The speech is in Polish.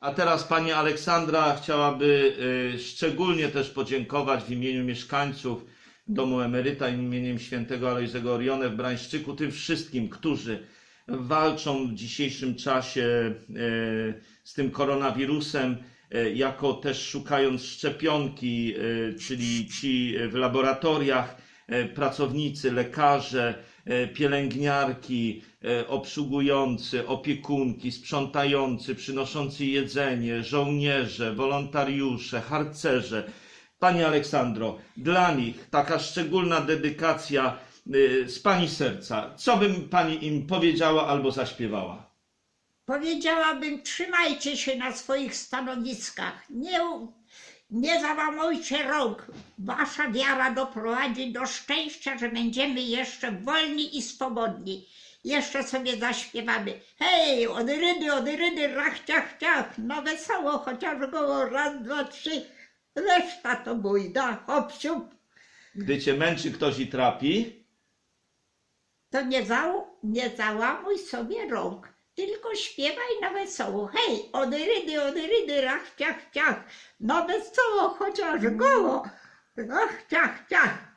A teraz pani Aleksandra chciałaby y, szczególnie też podziękować w imieniu mieszkańców Domu Emeryta imieniem świętego Alojzego Orione w Brańszczyku tym wszystkim, którzy walczą w dzisiejszym czasie y, z tym koronawirusem, y, jako też szukając szczepionki, czyli ci w laboratoriach, pracownicy, lekarze, y, pielęgniarki, e, obsługujący, opiekunki, sprzątający, przynoszący jedzenie, żołnierze, wolontariusze, harcerze. Pani Aleksandro, dla nich taka szczególna dedykacja z Pani serca. Co bym Pani im powiedziała albo zaśpiewała? Powiedziałabym, trzymajcie się na swoich stanowiskach. Nie, nie załamujcie rąk. Wasza wiara doprowadzi do szczęścia, że będziemy jeszcze wolni i swobodni. Jeszcze sobie zaśpiewamy. Hej, odrydy, odrydy, rach, ciach, ciach. No wesoło, chociaż goło, raz, dwa, trzy. Reszta to bójda, hop, siup. Gdy Cię męczy ktoś i trapi, To nie, zał, nie załamuj sobie rąk, tylko śpiewaj na wesoło. Hej, odrydy, odrydy, rach, ciach, ciach. No wesoło, chociaż goło. Rach, ciach, ciach.